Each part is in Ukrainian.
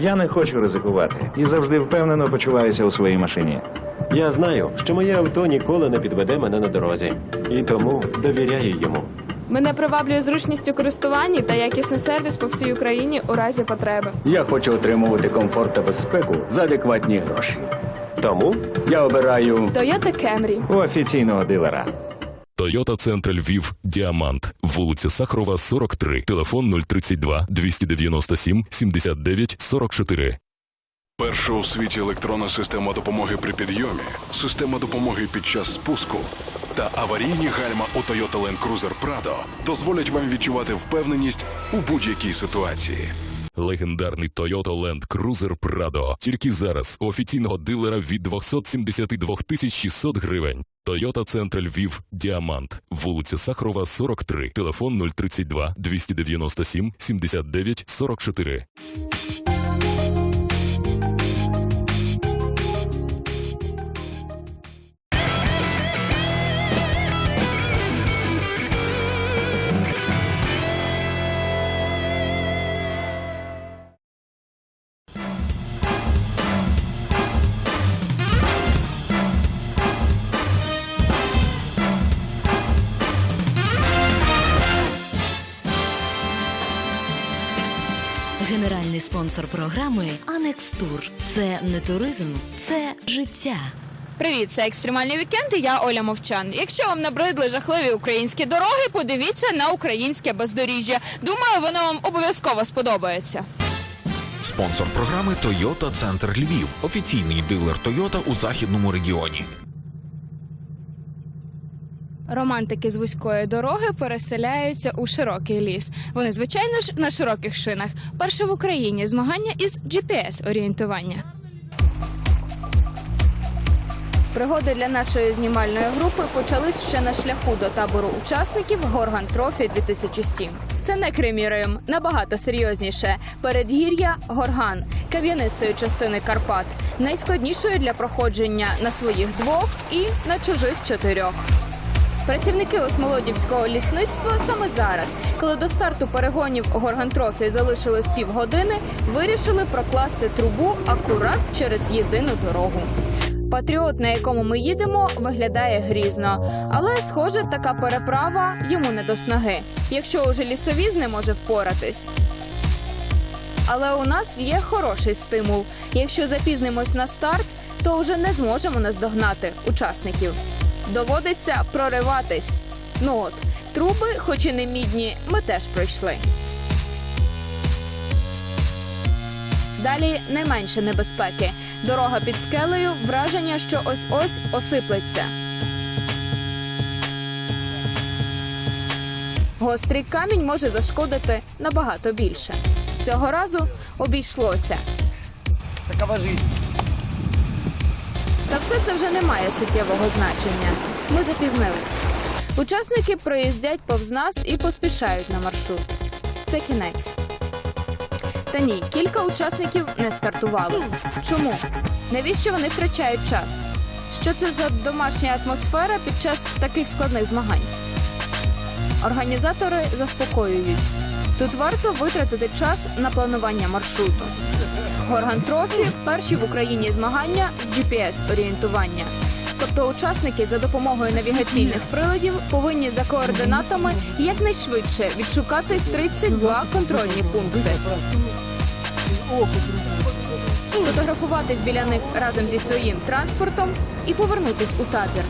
Я не хочу ризикувати і завжди впевнено почуваюся у своїй машині. Я знаю, що моє авто ніколи не підведе мене на дорозі, і тому довіряю йому. Мене приваблює зручність у користуванні та якісний сервіс по всій Україні у разі потреби. Я хочу отримувати комфорт та безпеку за адекватні гроші. Тому Я обираю Toyota Camry. У офіційного дилера. Тойота Центр Львів Діамант, вулиця Сахарова, 43, телефон 032 297 79 44. Перша у світі електронна система допомоги при підйомі, система допомоги під час спуску та аварійні гальма у Toyota Land Cruiser Prado дозволять вам відчувати впевненість у будь-якій ситуації. Легендарний Toyota Land Cruiser Prado. Тільки зараз офіційного дилера від 272 тисяч 600 гривень. Toyota Центр Львів Діамант, вулиця Сахарова, 43, телефон 032 297 79 44. Спонсор програми Анекс Тур. Це не туризм, це життя. Привіт, це екстремальний вікенд. і Я Оля Мовчан. Якщо вам набридли жахливі українські дороги, подивіться на українське бездоріжжя. Думаю, воно вам обов'язково сподобається. Спонсор програми Toyota Центр Львів, офіційний дилер Toyota у західному регіоні. Романтики з вузької дороги переселяються у широкий ліс. Вони, звичайно ж, на широких шинах. Перше в Україні змагання із GPS-орієнтування. Пригоди для нашої знімальної групи почались ще на шляху до табору учасників Горган Трофі 2007. Це не Кримі Рим, набагато серйозніше. Передгір'я Горган, кав'янистої частини Карпат, найскладнішої для проходження на своїх двох і на чужих чотирьох. Працівники Осмолодівського лісництва саме зараз, коли до старту перегонів Горгантрофі залишилось півгодини, вирішили прокласти трубу акурат через єдину дорогу. Патріот, на якому ми їдемо, виглядає грізно, але схоже, така переправа йому не до снаги, якщо уже лісовіз не може впоратись. Але у нас є хороший стимул. Якщо запізнимось на старт, то вже не зможемо наздогнати учасників. Доводиться прориватись. Ну от, труби, хоч і не мідні, ми теж пройшли. Далі не менше небезпеки. Дорога під скелею, враження, що ось-ось осиплеться. Гострий камінь може зашкодити набагато більше. Цього разу обійшлося. Та все це вже не має суттєвого значення. Ми запізнились. Учасники проїздять повз нас і поспішають на маршрут. Це кінець. Та ні, кілька учасників не стартували. Чому? Навіщо вони втрачають час? Що це за домашня атмосфера під час таких складних змагань? Організатори заспокоюють. Тут варто витратити час на планування маршруту. Горган Трофі перші в Україні змагання з GPS-орієнтування. Тобто учасники за допомогою навігаційних приладів повинні за координатами якнайшвидше відшукати 32 контрольні пункти. Сфотографуватись біля них разом зі своїм транспортом і повернутись у табір.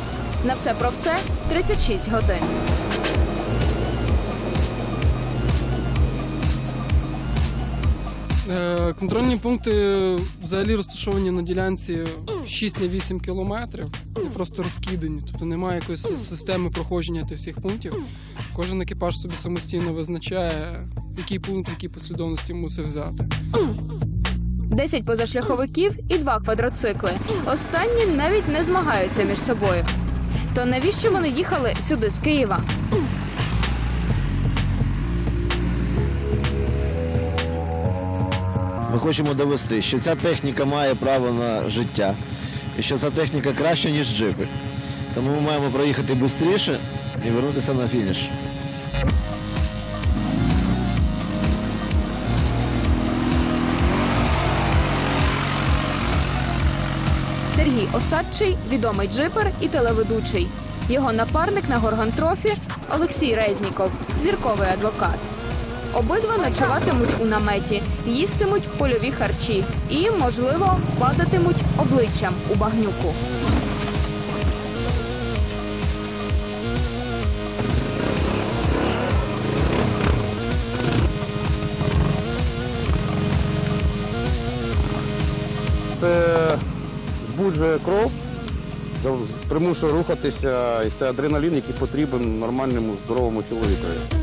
На все про все 36 годин. Контрольні пункти взагалі розташовані на ділянці 6 на 8 кілометрів просто розкидані. Тобто немає якоїсь системи проходження тих всіх пунктів. Кожен екіпаж собі самостійно визначає, який пункт, в якій послідовності мусить взяти. 10 позашляховиків і два квадроцикли. Останні навіть не змагаються між собою. То навіщо вони їхали сюди з Києва? Ми хочемо довести, що ця техніка має право на життя, і що ця техніка краще, ніж джипи. Тому ми маємо проїхати швидше і повернутися на фініш. Сергій Осадчий відомий джипер і телеведучий. Його напарник на Горгантрофі Олексій Резніков, зірковий адвокат. Обидва ночуватимуть у наметі, їстимуть польові харчі і, можливо, падатимуть обличчям у багнюку. Це збуджує кров, примушує рухатися, і це адреналін, який потрібен нормальному здоровому чоловікові.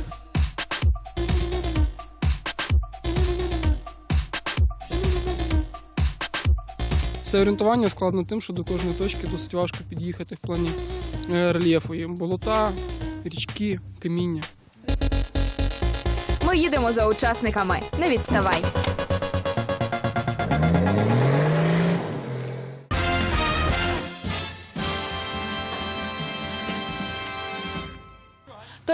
Все орієнтування складно тим, що до кожної точки досить важко під'їхати в плані е, рельєфу. Є болота, річки, каміння. Ми їдемо за учасниками. Не відставай.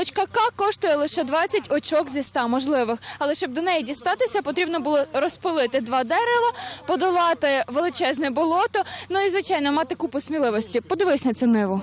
Точка К коштує лише 20 очок зі 100 можливих. Але щоб до неї дістатися, потрібно було розпилити два дерева, подолати величезне болото. Ну і звичайно мати купу сміливості. Подивись на цю ниву.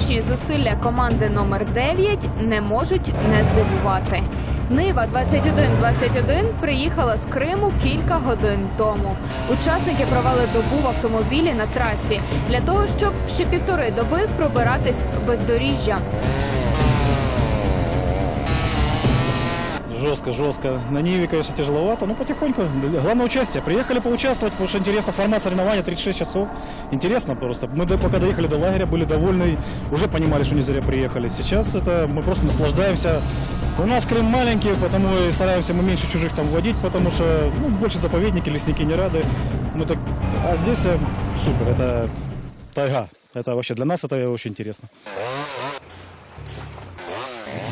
Титанічні зусилля команди номер 9 не можуть не здивувати. Нива 2121 приїхала з Криму кілька годин тому. Учасники провели добу в автомобілі на трасі для того, щоб ще півтори доби пробиратись бездоріжжям. Жестко, жестко. На Ниве, конечно, тяжеловато, но потихоньку. Главное участие. Приехали поучаствовать, потому что интересно. Формат соревнования 36 часов. Интересно просто. Мы до- пока доехали до лагеря, были довольны, уже понимали, что не зря приехали. Сейчас это мы просто наслаждаемся. У нас Крым маленький, потому и стараемся мы меньше чужих там вводить, потому что ну, больше заповедники, лесники не рады. Ну так, а здесь э, супер, это тайга. Это вообще для нас это очень интересно.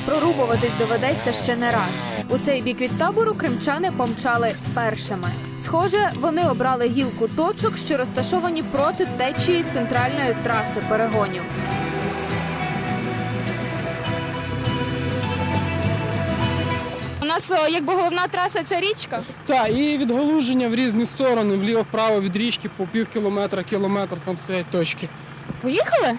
Прорубуватись доведеться ще не раз. У цей бік від табору кримчани помчали першими. Схоже, вони обрали гілку точок, що розташовані проти течії центральної траси перегонів. У нас якби головна траса це річка. Так, і відгалуження в різні сторони, вліво-вправо від річки по пів кілометра, кілометр там стоять точки. Поїхали?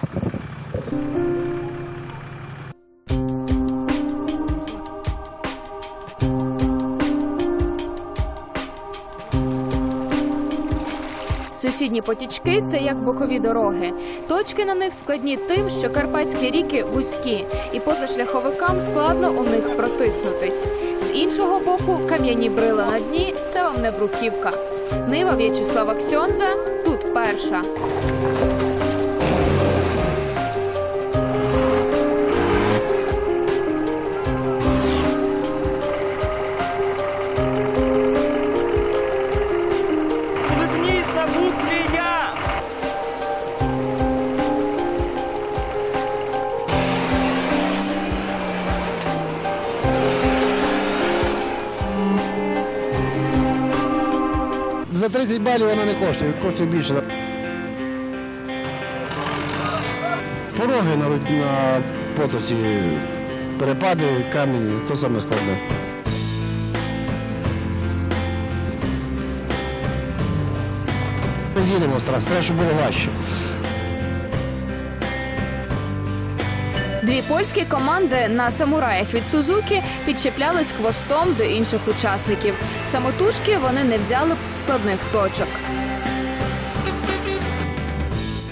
Сусідні потічки це як бокові дороги. Точки на них складні тим, що карпатські ріки вузькі, і позашляховикам складно у них протиснутись. З іншого боку, кам'яні брила на дні це вам не бруківка. Нива В'ячеслава Ксьонза тут перша. За 30 балів вона не коштує, коштує більше. Пороги на, на потоці, перепади, камінь, то саме складне. Ми з'їдемо з трас, треба, щоб було важче. Дві польські команди на самураях від Сузуки підчіплялись хвостом до інших учасників. Самотужки вони не взяли б складних точок.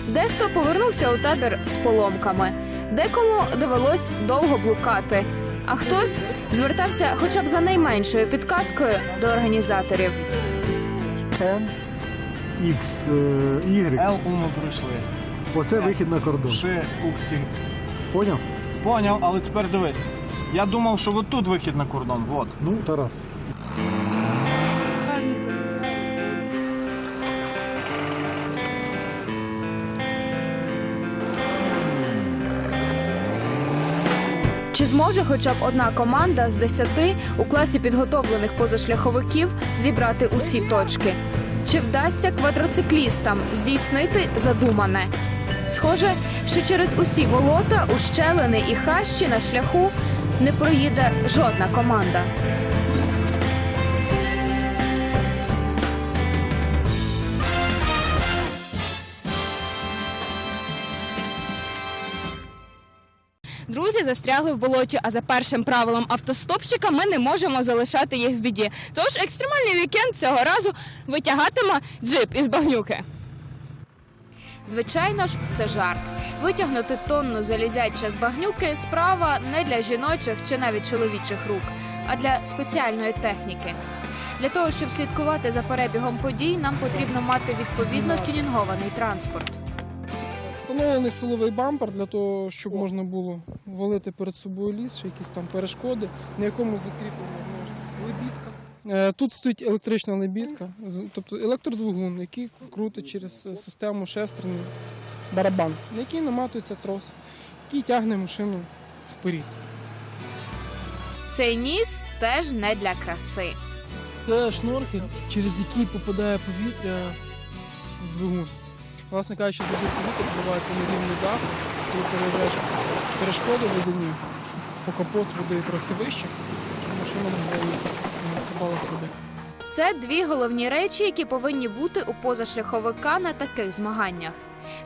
Дехто повернувся у табір з поломками, декому довелось довго блукати, а хтось звертався хоча б за найменшою підказкою до організаторів. X, Y. Л ми пройшли. Оце вихід на кордон. Ще Уксі. Поняв? Поняв, але тепер дивись. Я думав, що от тут вихід на кордон. Вот. Ну, Тарас. Чи зможе хоча б одна команда з десяти у класі підготовлених позашляховиків зібрати усі точки? Чи вдасться квадроциклістам здійснити задумане? Схоже, що через усі болота, ущелини і хащі на шляху не проїде жодна команда. Друзі застрягли в болоті, а за першим правилом автостопщика ми не можемо залишати їх в біді. Тож екстремальний вікенд цього разу витягатиме джип із багнюки. Звичайно ж, це жарт. Витягнути тонну залізяча з багнюки справа не для жіночих чи навіть чоловічих рук, а для спеціальної техніки. Для того, щоб слідкувати за перебігом подій, нам потрібно мати відповідно тюнінгований транспорт. Встановлений силовий бампер для того, щоб можна було валити перед собою ліс, ще якісь там перешкоди, на якому закріплена знову Тут стоїть електрична лебідка, тобто електродвигун, який крутить через е, систему шестерний барабан, на який наматується трос, який тягне машину вперед. Цей ніс теж не для краси. Це шнорхель, через який попадає повітря в двигун. Власне кажучи, туди повітря вбивається на рівний дах, коли переїжджаєш перешкоди водяні, щоб по капот води трохи вище, щоб машина могла їхати, не нахибалась. Це дві головні речі, які повинні бути у позашляховика на таких змаганнях.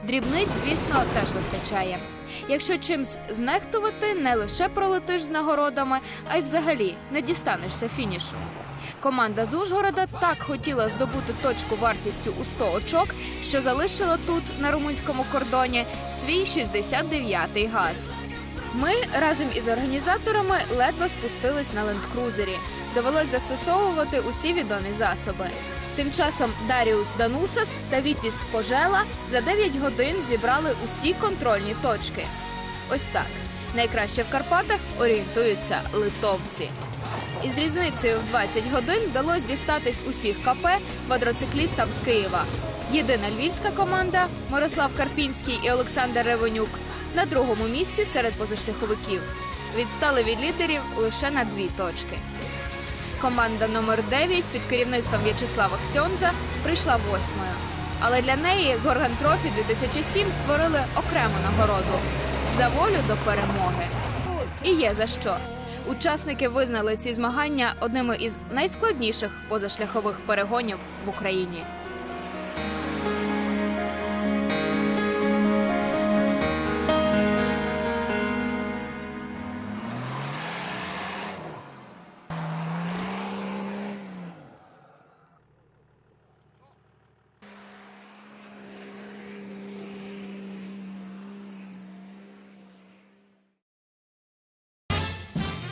Дрібниць, звісно, теж вистачає. Якщо чимсь знехтувати, не лише пролетиш з нагородами, а й взагалі не дістанешся фінішу. Команда з Ужгорода так хотіла здобути точку вартістю у 100 очок, що залишила тут, на румунському кордоні, свій 69-й газ. Ми разом із організаторами ледве спустились на лендкрузері. Довелось застосовувати усі відомі засоби. Тим часом Даріус Данусас та Вітіс Пожела за 9 годин зібрали усі контрольні точки. Ось так. Найкраще в Карпатах орієнтуються литовці. Із різницею в 20 годин вдалося дістатись усіх КП квадроциклістам з Києва. Єдина львівська команда Мирослав Карпінський і Олександр Ревенюк на другому місці серед позашляховиків. Відстали від лідерів лише на дві точки. Команда номер 9 під керівництвом В'ячеслава Ксьонза прийшла восьмою. Але для неї Горган Трофі 2007 створили окрему нагороду за волю до перемоги. І є за що. Учасники визнали ці змагання одними із найскладніших позашляхових перегонів в Україні.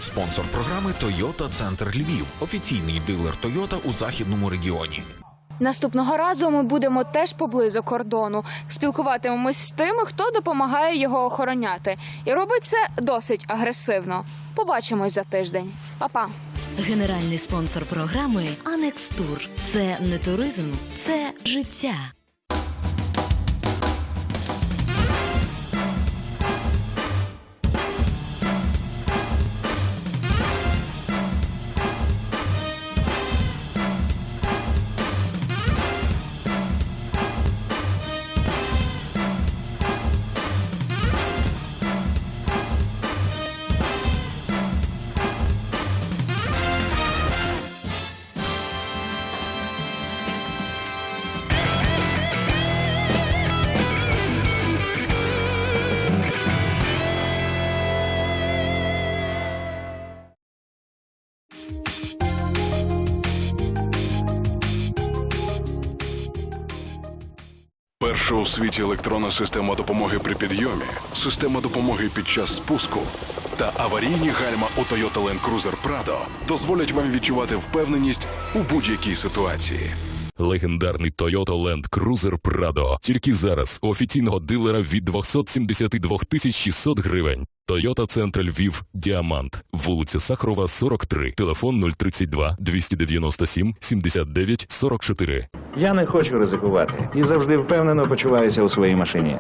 Спонсор програми Toyota Центр Львів, офіційний дилер Toyota у західному регіоні. Наступного разу ми будемо теж поблизу кордону. Спілкуватимемось з тими, хто допомагає його охороняти, і робить це досить агресивно. Побачимось за тиждень. Па-па! Генеральний спонсор програми Анекс Тур. Це не туризм, це життя. Перша у світі електронна система допомоги при підйомі, система допомоги під час спуску та аварійні гальма у Toyota Land Cruiser Prado дозволять вам відчувати впевненість у будь-якій ситуації. Легендарний Toyota Land Cruiser Prado. Тільки зараз у офіційного дилера від 272 тисяч 600 гривень. Toyota Центр Львів Діамант. Вулиця Сахарова, 43. Телефон 032 297 79 44. Я не хочу ризикувати і завжди впевнено почуваюся у своїй машині.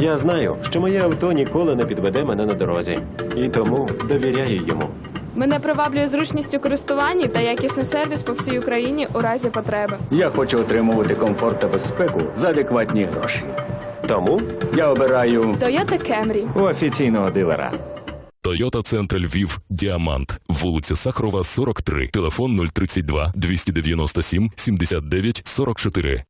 Я знаю, що моє авто ніколи не підведе мене на дорозі, і тому довіряю йому. Мене приваблює зручність у користуванні та якісний сервіс по всій Україні у разі потреби. Я хочу отримувати комфорт та безпеку за адекватні гроші. Тому я обираю Toyota Camry. у офіційного дилера. Toyota Центр Львів Діамант, вулиця Сахарова, 43, телефон 032 297 79 44.